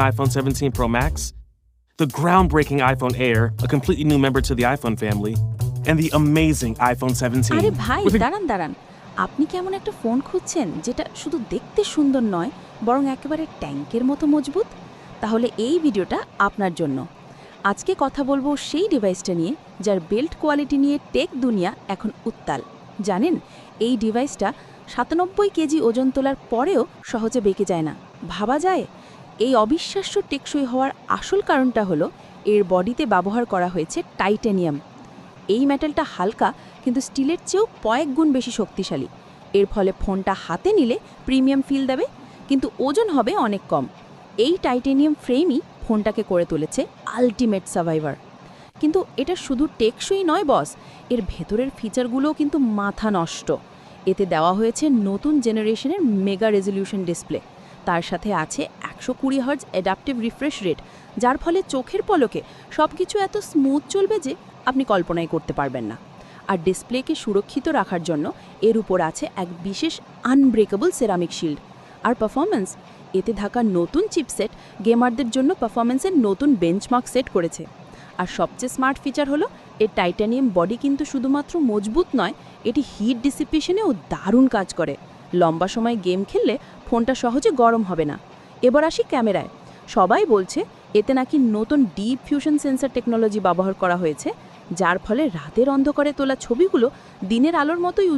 iPhone 17 Pro Max, the groundbreaking iPhone Air, a completely new member to the iPhone family, and the amazing iPhone 17. আরে ভাই with a- দাঁড়ান দাঁড়ান। আপনি কি এমন একটা ফোন খুঁজছেন যেটা শুধু দেখতে সুন্দর নয় বরং একেবারে ট্যাঙ্কের মতো মজবুত? তাহলে এই ভিডিওটা আপনার জন্য। আজকে কথা বলব সেই ডিভাইসটা নিয়ে যার বেল্ট কোয়ালিটি নিয়ে টেক দুনিয়া এখন উত্তাল। জানেন এই ডিভাইসটা সাতানব্বই কেজি ওজন তোলার পরেও সহজে বেঁকে যায় না। ভাবা যায়? এই অবিশ্বাস্য টেকসই হওয়ার আসল কারণটা হলো এর বডিতে ব্যবহার করা হয়েছে টাইটেনিয়াম। এই মেটালটা হালকা, কিন্তু স্টিলের চেয়েও কয়েক গুণ বেশি শক্তিশালী। এর ফলে ফোনটা হাতে নিলে প্রিমিয়াম ফিল দেবে, কিন্তু ওজন হবে অনেক কম। এই টাইটেনিয়াম ফ্রেমই ফোনটাকে করে তুলেছে আলটিমেট সার্ভাইভার কিন্তু এটা শুধু টেকসই নয়, বস, এর ভেতরের ফিচারগুলোও কিন্তু মাথা নষ্ট। এতে দেওয়া হয়েছে নতুন জেনারেশনের মেগা রেজলিউশন ডিসপ্লে। তার সাথে আছে একশো কুড়ি হার্জ অ্যাডাপটিভ রিফ্রেশ রেট যার ফলে চোখের পলকে সব কিছু এত স্মুথ চলবে যে আপনি কল্পনাই করতে পারবেন না। আর ডিসপ্লেকে সুরক্ষিত রাখার জন্য এর উপর আছে এক বিশেষ আনব্রেকেবল সেরামিক শিল্ড আর পারফরমেন্স এতে থাকা নতুন চিপসেট গেমারদের জন্য পারফরমেন্সের নতুন বেঞ্চমার্ক সেট করেছে। আর সবচেয়ে স্মার্ট ফিচার হলো, এর টাইটানিয়াম বডি কিন্তু শুধুমাত্র মজবুত নয়, এটি হিট ডিসিপিশনেও দারুণ কাজ করে। লম্বা সময় গেম খেললে ফোনটা সহজে গরম হবে না। এবার আসি ক্যামেরায়। সবাই বলছে, এতে নাকি নতুন ডিপ ফিউশন সেন্সার টেকনোলজি ব্যবহার করা হয়েছে, যার ফলে রাতের অন্ধকারে তোলা ছবিগুলো দিনের আলোর মতোই